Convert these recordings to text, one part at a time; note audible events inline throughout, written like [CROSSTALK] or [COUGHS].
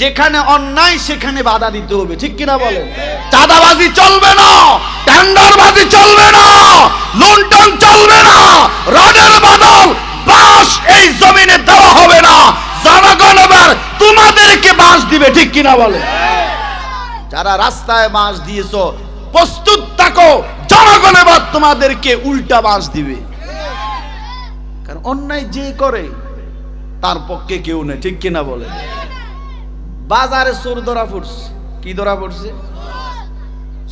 যেখানে অন্যায় সেখানে বাধা দিতে হবে। ঠিক কিনা বলেন? চাঁদাবাজি চলবে না টেন্ডারবাজি চলবে না লুণ্ঠন চলবে না রডের বদল বাস এই জমিনে দেওয়া হবে না। জনগণ এবার তোমাদেরকে বাস দিবে ঠিক কিনা বলে যারা রাস্তায় বাঁশ দিয়েছ প্রস্তুত থাকো জনগণ এবার তোমাদেরকে উল্টা বাঁশ দিবে। কারণ অন্যায় যে করে তার পক্ষে কেউ নেই ঠিক কিনা বলে বাজারে চোর ধরা পড়ছে। কি ধরা পড়ছে?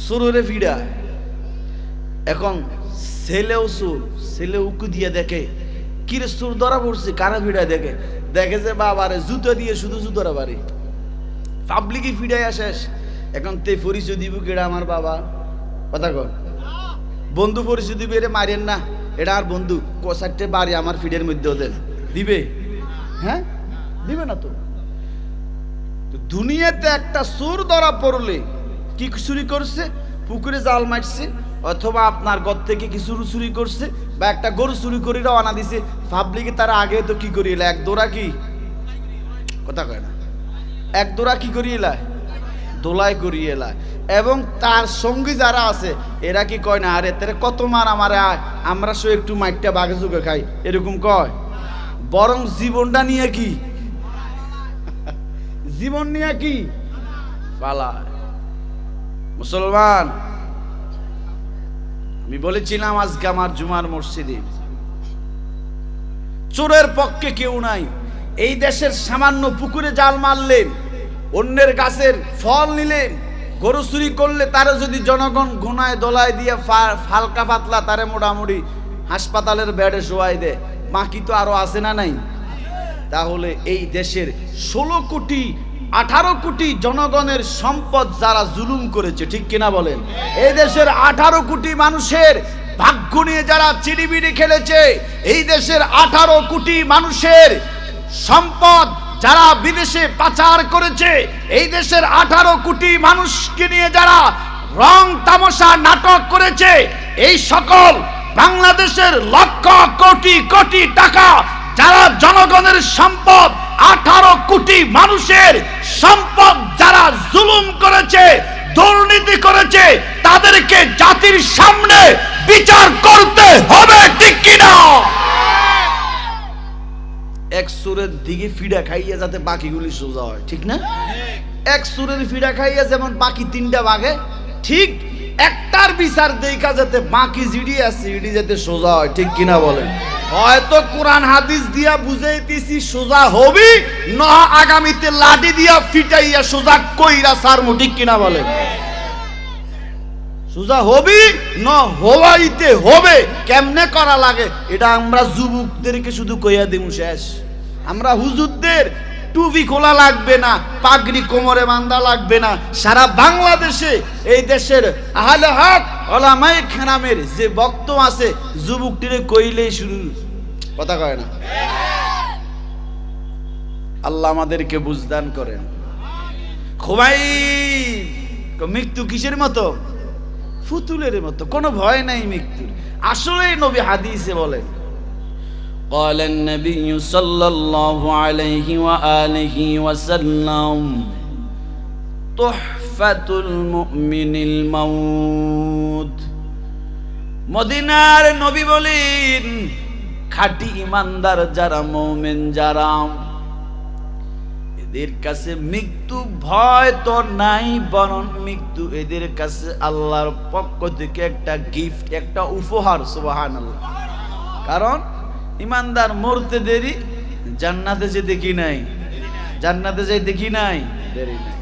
চোরে ফিডা এখন ছেলেও চোর, ছেলে উকু দিয়ে দেখে কিরে চোর ধরা পড়ছে? কারা ফিডা দেখে? দেখে যে বাবারে, জুতো দিয়ে শুধু জুতোরা বাড়ি। পাবলিকই ফিডাই শেষ। এখন তে পরিচয় দিব কেডা আমার বাবা? কথা কর বন্ধু পরিচয় দিবে এটা মারেন না। এটা আর বন্ধু চারটে বাড়ি আমার ফিডের মধ্যেও দেন। দিবে? হ্যাঁ? দিবে না তো? দুনিয়াতে একটা সুর ধরা পড়লে কি চুরি করছে? পুকুরে জাল মারছে, অথবা আপনার ঘর থেকে কি চুরি করছে, বা একটা গরু চুরি করে রওনা দিছে। পাবলিকে তারা আগে তো কি করিয়ে এক দোরা কি? কথা কয় না। এক দোরা কি করিয়ে এলায় দোলাই করিয়ে এলায় এবং তার সঙ্গী যারা আছে, এরা কি কয় না, আরে, তারা কত মার আমার আমরা সে একটু মাইটটা বাঘে চুকে খাই। এরকম কয়। বরং জীবনটা নিয়ে কি জীবন নিয়ে কি? মুসলমান, আমি বলেছিলাম আজকে আমার জুমার মসজিদে, চোরের পক্ষে কেউ নাই। এই দেশের সামান্য পুকুরে জাল মারলেন, অন্যের গাছের ফল নিলেন, গরু চুরি করলে তারা যদি জনগণ ঘুনায় দোলায় দিয়ে ফালকা পাতলা তারে মোটামুটি হাসপাতালের বেডে শোয়াই দেয়। বাকি তো আরও আছে না নাই? তাহলে এই দেশের ষোলো কোটি আঠারো কোটি জনগণের সম্পদ যারা জুলুম করেছে, ঠিক কিনা বলেন? এই দেশের আঠারো কোটি মানুষের ভাগ্য নিয়ে যারা চিড়িবিড়ি খেলেছে, এই দেশের আঠারো কোটি মানুষের সম্পদ যারা বিদেশে পাচার করেছে, এই দেশের আঠারো কোটি মানুষকে নিয়ে যারা রং তামাশা নাটক করেছে, এই সকল বাংলাদেশের লক্ষ কোটি কোটি টাকা যারা জনগণের সম্পদ আঠারো কোটি মানুষের সম্পদ যারা জুলুম করেছে, দুর্নীতি করেছে, তাদেরকে জাতির সামনে বিচার করতে হবে, ঠিক কিনা? এক সুরের দিকে ফিডা খাইয়া যাতে বাকিগুলি সোজা হয়, ঠিক না? এক সুরের ফিডা খাইয়া যেমন বাকি তিনটা বাঘে, ঠিক একটার বিচার দেখা যাতে বাকি জিডি আছে ইডি যাতে সোজা হয়, ঠিক কিনা বলেন? হয়তো কোরআন হাদিস দিয়া বুঝাইতেছি, সোজা হবি না আগামীতে লাঠি দিয়া ফিটাইয়া সোজা কইরা সারমু ঠিক কিনা বলেন সোজা হবি না হওয়াইতে হবে, কেমনে করা লাগে? এটা আমরা যুবকদেরকে শুধু কইয়া দিমু শেষ। আমরা হুজুরদের টুপি খোলা লাগবে না, পাগড়ি কোমরে বান্ধা লাগবে না। সারা বাংলাদেশে, এই দেশের আহলে হক, ওলামায়ে খেরামের যে বক্ত আছে, যুবকটিরে কইলেই শুরু। কথা কয় না আল্লাহ আমাদেরকে বুঝদান করেন খোবাই মৃত্যু কিসের মতো ফুতুলের মতো কোনো ভয় নাই মৃত্যুর আসলে নবী হাদিসে বলেন قال النبي صلى الله عليه وآله وسلم تحفة المؤمن الموت মদিনার নবী বলেন খাঁটি ইমানদার যারা, মৌমেন যারা, এদের কাছে মৃত্যু ভয় তো নাই, বরং মৃত্যু এদের কাছে আল্লাহর পক্ষ থেকে একটা গিফট একটা উপহার, সুবহানাল্লাহ। কারণ ইমানদার মরতে দেরি, জান্নাতে যে দেখি নাই? জান্নাতে যে দেখি নাই? দেরি নাই।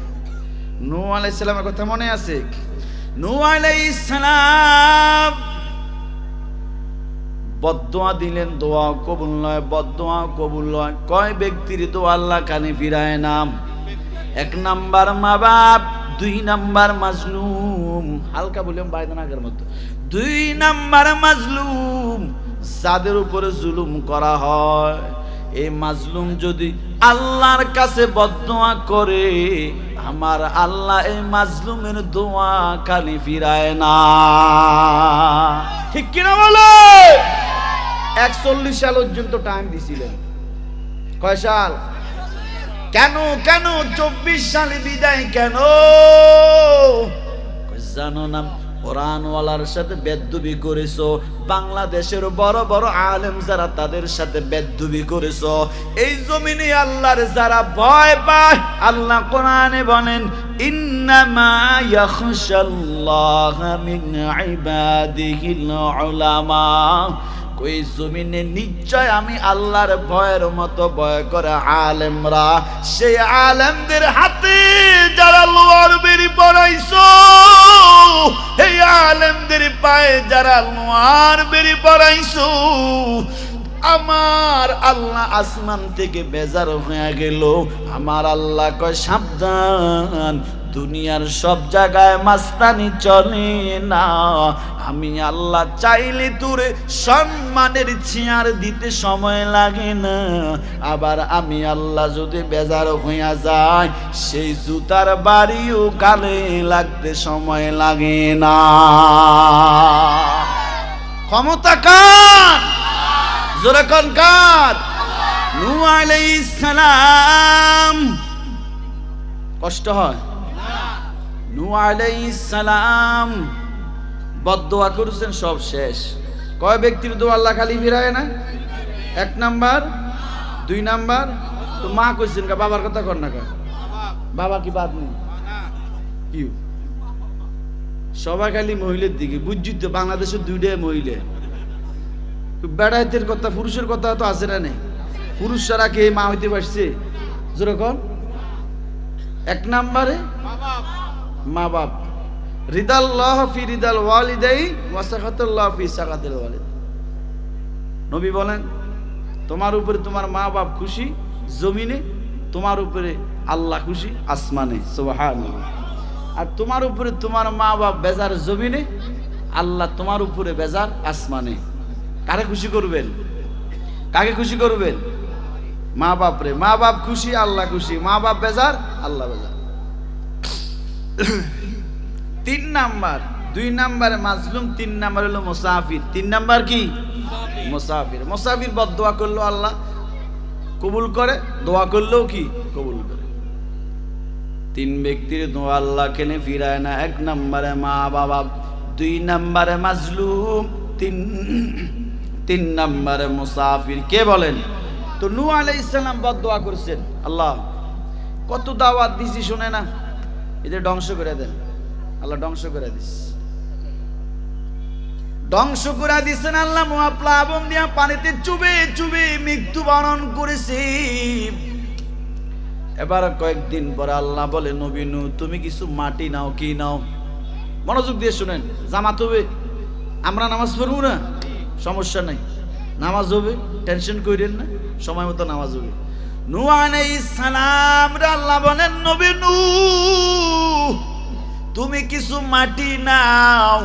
নূ আলাইহিস সালামের কথা মনে আছে? নূ আলাইহিস সালাম বদোয়া দিলেন, দোয়া কবুল নয়, বদোয়া কবুল নয় কয় ব্যক্তির দোয়া আল্লাহ কানে ফিরায় নাম? এক নাম্বার মা বাপ দুই নাম্বার মাজলুম। হালকা বললাম বাইদানাগের মতো। দুই নাম্বার মাজলুম, যাদের উপরে জুলুম করা হয়। এই মাজলুম যদি আল্লাহর কাছে বদোয়া করে, আমার আল্লাহ এই মাজলুমের দোয়া কানে ফিরায় না। ঠিক কিনা বলো একচল্লিশ সাল পর্যন্ত টাইম দিছিলেন। কয় সাল? কেন কেন? চব্বিশ সালে বিদায় কেন? জানো না, কোরআনওয়ালার সাথে বেদ্যুবি করেছ। বাংলাদেশের বড় বড় আলেম যারা, তাদের সাথে বেদ্যুবি করেছ। এই জমিনে আল্লাহর যারা ভয় পায়, আল্লাহ কোরআনে বলেন, ইন্নামা ইয়াখশাল্লাহ মিন ইবাদিহিল উলামা। কই জমিনে নিশ্চয় আমি আল্লাহর ভয়ের মতো ভয় করে আলেমরা। সেই আলেমদের হাতে যারা লোয়ার বেরি পড়াইছো এই আলেমদের পায়ে যারা লোয়ার বেরি পড়াইছো আমার আল্লাহ আসমান থেকে বেজার হয়ে গেল। আমার আল্লাহ কয়, সাবধান দুনিয়ার সব জায়গায় মাস্তানি চলে না। আমি আল্লাহ চাইলে তোরে সম্মানের চেয়ার দিতে সময় লাগে না। আবার আমি আল্লাহ যদি বেজার হইয়া যায়, সেই জুতার বাড়িও গালে লাগতে সময় লাগে না। ক্ষমতা কার? জোরে কোন কার? নূ সালাম। কষ্ট হয়? নূ সালাম, বদদোয়া করেছেন, সব শেষ। কয় ব্যক্তির দোয়া আল্লাহ খালি ফিরায় না? এক নাম্বার, দুই নাম্বার। তো মা কইছেন কা বাবার কথা কর না কা বাবা কি বাদ নেই? সবাই খালি মহিলার দিকে। বুঝছি তো, বাংলাদেশের দুইটাই মহিলা। বেড়াইতের কথা, পুরুষের কথা তো আছে না নেই? পুরুষ ছাড়া কে মা হইতে পারছে? যেরকম। এক নাম্বারে মা বাপ। রিদাল্লাহ ফি রিদাল ওয়ালিদাই ওয়াসাখাতুল্লাহ ফি সাকাতিল ওয়ালিদ। নবী বলেন, তোমার উপরে তোমার মা বাপ খুশি, জমিনে তোমার উপরে আল্লাহ খুশি, আসমানে। সুবহানাল্লাহ। আর তোমার উপরে তোমার মা বাপ বেজার জমিনে, আল্লাহ তোমার উপরে বেজার আসমানে। কারে খুশি করবেন? কাকে খুশি করবেন? মা বাপ রে মা বাপ খুশি, আল্লাহ খুশি। মা বাপ বেজার, আল্লাহ বেজার। [COUGHS] তিন নাম্বার দুই নাম্বারে মাজলুম তিন নাম্বার হলো মুসাফির। তিন নাম্বার কি? মুসাফির। মুসাফির। বদ দোয়া করল আল্লাহ। কবুল করে দোয়া করলেও কি? কবুল করে। তিন ব্যক্তির দোয়া আল্লাহ কেনে ফিরায় না। এক নাম্বারে মা বাবা দুই নাম্বারে মাজলুম তিন [COUGHS] তিন নাম্বারে মুসাফির। কে বলেন? তো নূ আলাইহিস সালাম বদ দোয়া করছেন। আল্লাহ কত দাওয়াত দিছি শুনে না। এদের ধ্বংস করে দেন। আল্লাহ ধ্বংস করে দিস। ধ্বংস করে দিছেন আল্লাহ মহাপ্লাবন দিয়া পানিতে চুবে চুবে মৃত্যু বরণ করেছে। এবার কয়েকদিন পরে আল্লাহ বলে নবীনু তুমি কিছু মাটি নাও, কি নাও? মনোযোগ দিয়ে শুনেন, জামাত হবে, আমরা নামাজ পড়ব না? সমস্যা নাই। নামাজ হবে, টেনশন করেন না, সময় মতো নামাজ হবে। বলেন তুমি কিছু মাটি নাও।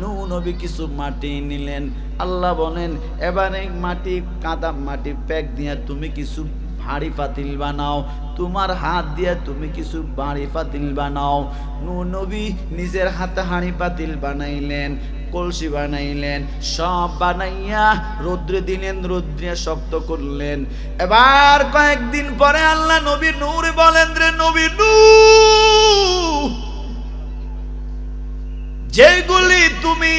নু নবী কিছু মাটি নিলেন। আল্লাহ বলেন, এবারে মাটি, কাদা মাটি প্যাক দিয়া তুমি কিছু হাড়ি পাতিল বানাও। তোমার হাত দিয়ে তুমি কিছু বাড়ি পাতিল বানাও। নবী নিজের হাতে হাঁড়ি পাতিল বানাইলেন। কলসি বানাইলেন, সব বানাইয়া রৌদ্রে দিলেন, রৌদ্রে শক্ত করলেন। এবার কয়েকদিন পরে আল্লাহ নবী নূর বলেন রে নবী যেগুলি তুমি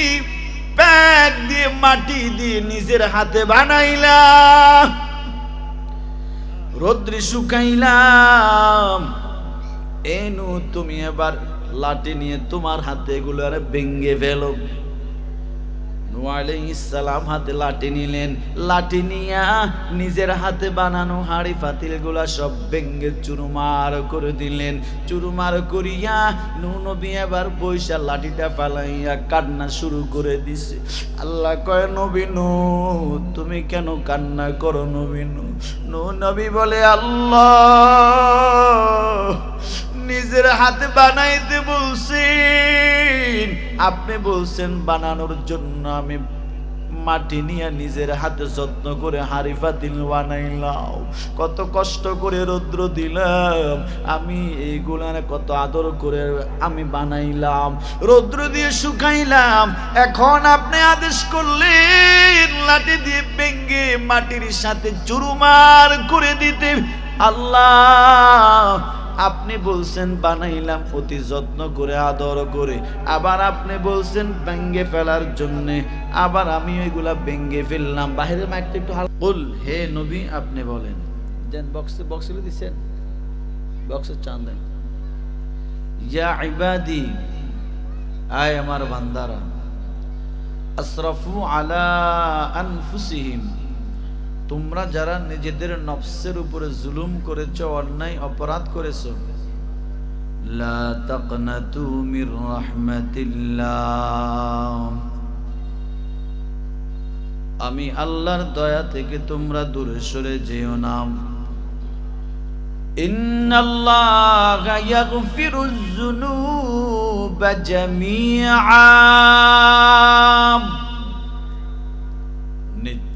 প্যাক দিয়ে মাটি দিয়ে নিজের হাতে বানাইলা, রৌদ্রে শুকাইলাম। এনু তুমি এবার লাঠি নিয়ে তোমার হাতে এগুলো আরে ভেঙ্গে ফেলো। ইসলাম হাতে লাঠি নিলেন। লাঠি নিয়া নিজের হাতে বানানো হাড়ি পাতিলগুলা সব ভেঙ্গে চুরমার করে দিলেন। চুরমার করিয়া নবী এবার বৈশা লাঠিটা ফালাইয়া কান্না শুরু করে দিছে। আল্লাহ কয় নবীনু তুমি কেন কান্না করো নবী নু নু নবী বলে, আল্লাহ, নিজের হাতে বানাইতে বলছেন আপনি বলছেন বানানোর জন্য আমি মাটি নিয়ে নিজের হাতে যত্ন করে হাড়ি পাতিল বানাইলাম। কত কষ্ট করে রৌদ্র দিলাম। আমি এইগুলার কত আদর করে আমি বানাইলাম। রৌদ্র দিয়ে শুকাইলাম। এখন আপনি আদেশ করলেন লাঠি দিয়ে ভেঙ্গে মাটির সাথে চুরুমার করে দিতে। আল্লাহ আপনি বলছেন, বানাইলাম অতি যত্ন করে, আদর করে। আবার আপনি বলছেন ব্যঙ্গে ফেলার জন্যে। আবার আমি ওইগুলা ব্যঙ্গে ফেললাম। বাহিরের মাইকটা একটু বল, হে নবী, আপনি বলেন। দেন বক্সে বক্সে দিচ্ছেন? বক্সের চান দেন। ইয়া ইবাদি, আয় আমার বান্দারা। আসরাফু আলা আনফুসিহিম। তোমরা যারা নিজেদের নফসের উপরে জুলুম করেছ, অন্যায়, অপরাধ করেছ আমি আল্লাহর দয়া থেকে তোমরা দূরে সরে যেও নাম ইন্নাল্লাহা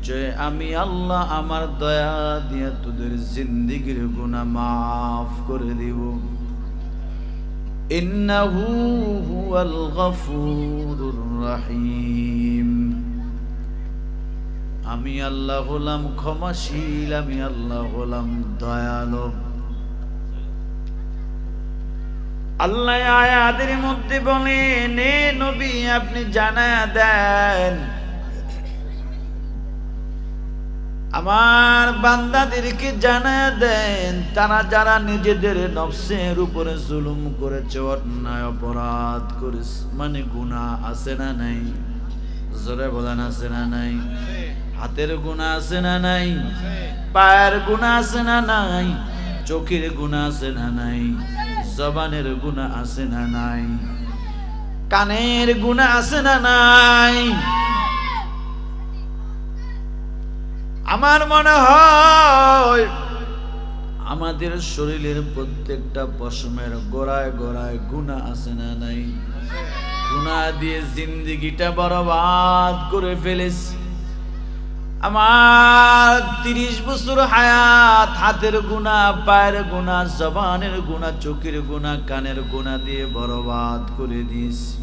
যে আমি আল্লাহ আমার দয়া দিয়ে তোদের জিন্দিগির গুণা মাফ করে দিব। আমি আল্লাহ হলাম ক্ষমাশীল, আমি আল্লাহ হলাম দয়ালো। আল্লাহ আয়াদের মধ্যে বলেন নে নবী, আপনি জানা দেন আমার বান্দাদেরকে জানা দেন, তারা যারা নিজেদের নফসের উপরে জুলুম করেছে, অন্যায়, অপরাধ করেছে মানে গুনাহ আছে না নাই? জোরে বলেন, আছে না নাই? হাতের গুণা আছে না নাই? পায়ের গুণা আছে না নাই? চোখের গুণা আছে না নাই? জবানের গুণা আছে না নাই? কানের গুণা আছে না নাই? আমার মনে হয় আমাদের শরীরের প্রত্যেকটা পশমের গোড়ায় গোড়ায় গুণা আছে না নাই? গুণা দিয়ে জিন্দিগিটা বরবাদ করে ফেলেছি। আমার তিরিশ বছর হায়াত, হাতের গুণা পায়ের গুণা জবানের গুণা চোখের গুণা কানের গুণা দিয়ে বরবাদ করে দিয়েছি।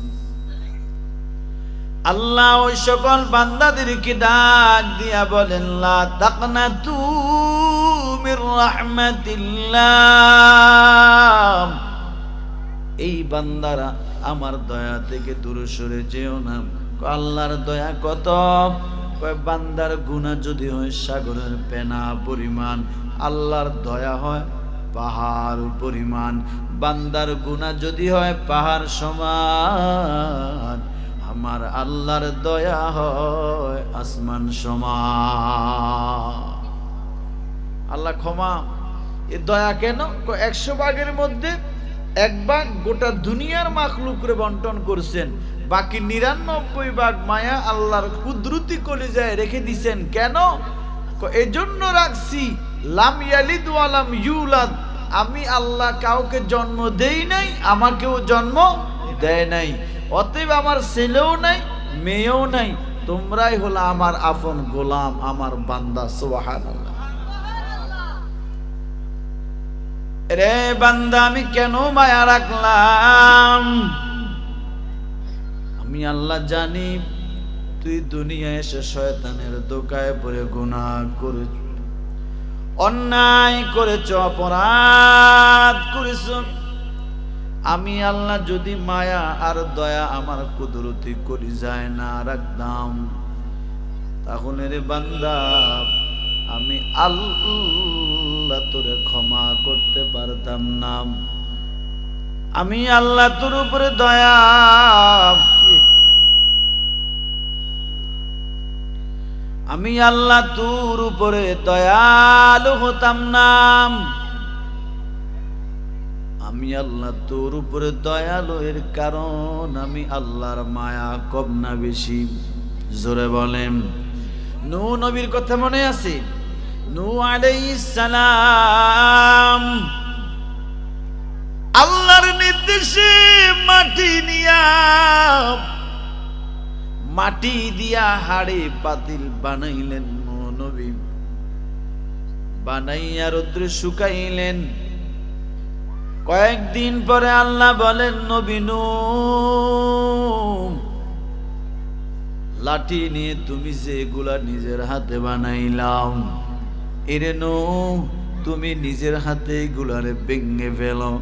আল্লাহ ওই সকল বান্দাদেরকে ডাক দিয়া বলেন, লা তাকনা তুমির রাহমাতিল্লাহ। এই বান্দারা আমার দয়া থেকে দূরে সরে যেও না। আল্লাহর দয়া কত? কয়, বান্দার গুণা যদি হয় সাগরের পেনা পরিমাণ, আল্লাহর দয়া হয় পাহাড় পরিমাণ, বান্দার গুণা যদি হয় পাহাড় সমান আমার আল্লাহর দয়া হয় আসমান সমান আল্লাহ ক্ষমা। এ দয়া কেন? একশো ভাগের মধ্যে এক ভাগ গোটা দুনিয়ার মাখলুকরে বন্টন করছেন, বাকি নিরানব্বই ভাগ মায়া আল্লাহর কুদরতি কলিজায় রেখে দিছেন। কেন? এজন্য রাখছি, লাম ইয়ালিদ ওয়ালাম ইউলাদ। আমি আল্লাহ কাউকে জন্ম দেই নাই আমাকেও জন্ম দেয় নাই। অতএব আমার ছেলেও নাই, মেয়েও নাই, তোমরাই হলো আমার আপন গোলাম, আমার বান্দা, সুবহানাল্লাহ। রে বান্দা, আমি কেন মায়া রাখলাম? আমি আল্লাহ জানি, তুই দুনিয়ায় এসে শয়তানের দোকায় পড়ে গুনাহ করেছ, অন্যায় করেছ, অপরাধ করেছ। আমি আল্লাহ যদি মায়া আর দয়া আমার কুদরতি করি যায় না রাখতাম, তাহলে রে বান্দা, আমি আল্লাহ তোরে ক্ষমা করতে পারতাম না। আমি আল্লাহ তোর উপরে দয়া। আমি আল্লাহ তোর উপরে দয়ালু হতাম না। আমি আল্লাহ তোর উপরে দয়ালু এর কারণ, আমি আল্লাহর মায়া কম না বেশি। জোরে বলেন নূ নবীর কথা মনে আছে? নু সালাম আল্লাহর নির্দেশে মাটি নিয়া, মাটি দিয়া হাড়ে পাতিল বানাইলেন নবী। বানাইয়া রৌদ্রে শুকাইলেন। কয়েকদিন পরে আল্লাহ বলেন নবীনু লাঠি নিয়ে তুমি যে এগুলা নিজের হাতে বানাইলাম, এরে নো তুমি নিজের হাতে গুলারে ভেঙে ফেলো।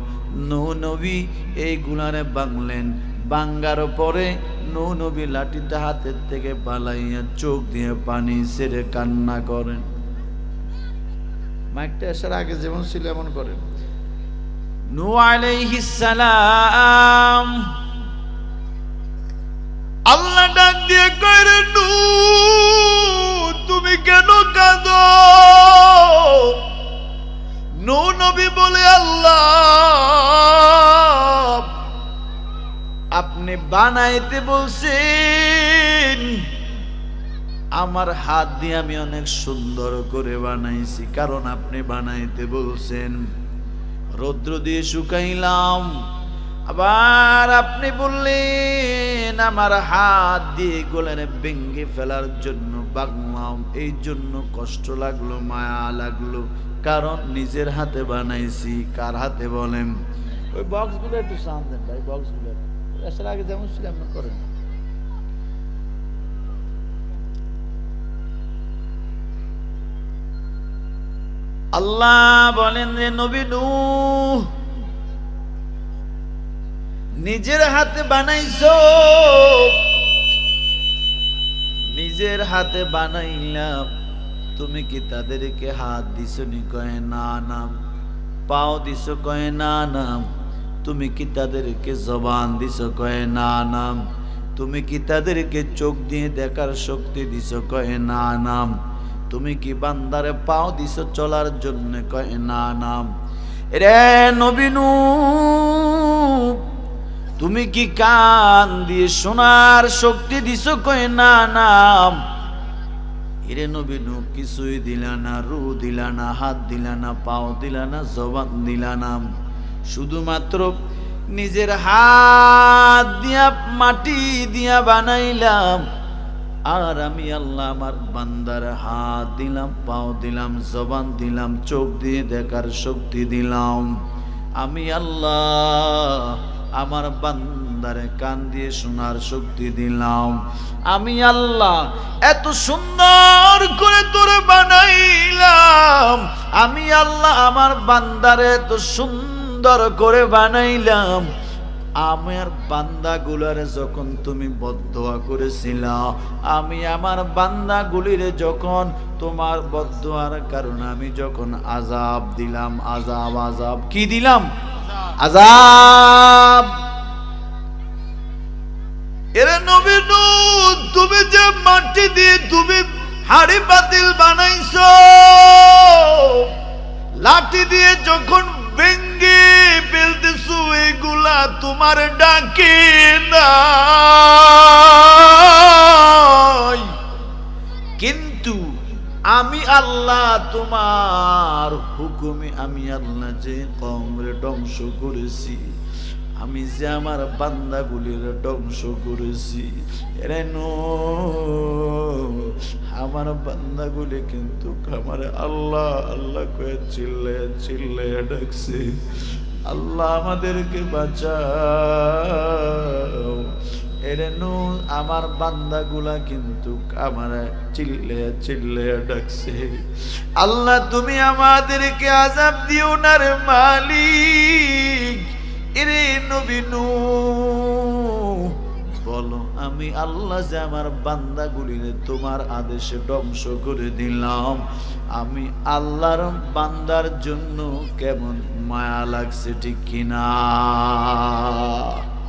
নৌ নবী এই গুলারে বাংলেন বাঙ্গার পরে নৌ নবী লাঠিটা হাতের থেকে পালাইয়া চোখ দিয়ে পানি ছেড়ে কান্না করেন। মাইকটা আসার আগে যেমন ছিল, এমন করেন। আল্লাহ দিয়ে তুমি কেন কাঁদো? নু নবী বলে, আল্লাহ, আপনি বানাইতে বলছেন, আমার হাত দিয়ে আমি অনেক সুন্দর করে বানাইছি, কারণ আপনি বানাইতে বলছেন। রৌদ্র দিয়ে শুকাইলাম। আবার আপনি বললেন, আমার হাত দিয়ে গোলেনে ভেঙ্গে ফেলার জন্য বাগলাম এই জন্য কষ্ট লাগল, মায়া লাগল। কারণ নিজের হাতে বানাইছি। কার হাতে বলেন? ওই বক্সগুলো একটু সাউন্ড দেন ভাই বক্সগুলো আগে যেমন ছিল এমন করেন। আল্লাহ বলেন রে নবী নূহ, নিজের হাতে বানাইছো। নিজের হাতে বানাইলাম। তুমি কি তাদেরকে হাত দিছো নি? কয়ে, না নাম পাও দিছো? কয়ে, না নাম তুমি কি তাদেরকে জবান দিছো? কয়ে, না নাম তুমি কি তাদেরকে চোখ দিয়ে দেখার শক্তি দিছো? কয়ে, না নাম তুমি কি বান্দারে পাও দিছো চলার জন্য? কয়ে, না নাম রে নবীনু তুমি কি কান দিয়ে শোনার শক্তি দিছো? কয়ে, না নাম এরে নবীনু কিছুই দিলা না, রু দিলা না, হাত দিলা না, পাও দিলা না, জবান দিলা না। শুধুমাত্র নিজের হাত দিয়া, মাটি দিয়া বানাইলাম। আর আমি আল্লাহ আমার বান্দার হাত দিলাম, পাও দিলাম, জবান দিলাম, চোখ দিয়ে দেখার শক্তি দিলাম। আমি আল্লাহ আমার বান্দারে কান দিয়ে শোনার শক্তি দিলাম। আমি আল্লাহ এত সুন্দর করে তোরে বানাইলাম। আমি আল্লাহ আমার বান্দারে এত সুন্দর করে বানাইলাম। আমার বান্দাগুলারে যখন তুমি বদোয়া করেছিল, আমি আমার বান্দাগুলিরে যখন তোমার বদোয়ার কারণে আমি যখন আজাব দিলাম আজাব আজাব কি দিলাম? আজাব এরে নবী তুমি যে মাটি দিয়ে তুমি হাড়ি বাতিল বানাইছো, লাঠি দিয়ে যখন এগুলা তোমার ডাকে না। কিন্তু আমি আল্লাহ, তোমার হুকুমে আমি আল্লাহ যে কমরে ধ্বংস করেছি আমি যে আমার বান্দাগুলির ধ্বংস করেছি। এরে আমার বান্দাগুলি কিন্তু আমার আল্লাহ আল্লাহ কয়ে চিল্লে চিল্লে ডাকছে। আল্লাহ আমাদেরকে বাঁচাও। এরে নু, আমার বান্দাগুলা কিন্তু আমার চিল্লে চিল্লে ডাকছে। আল্লাহ তুমি আমাদেরকে আজাব দিও না রে মালিক। এরে নবীনু বলো, আমি আল্লাহ যে আমার বান্দাগুলিরে তোমার আদেশে ধ্বংস করে দিলাম। আমি আল্লাহর বান্দার জন্য কেমন মায়া লাগছে ঠিক কিনা?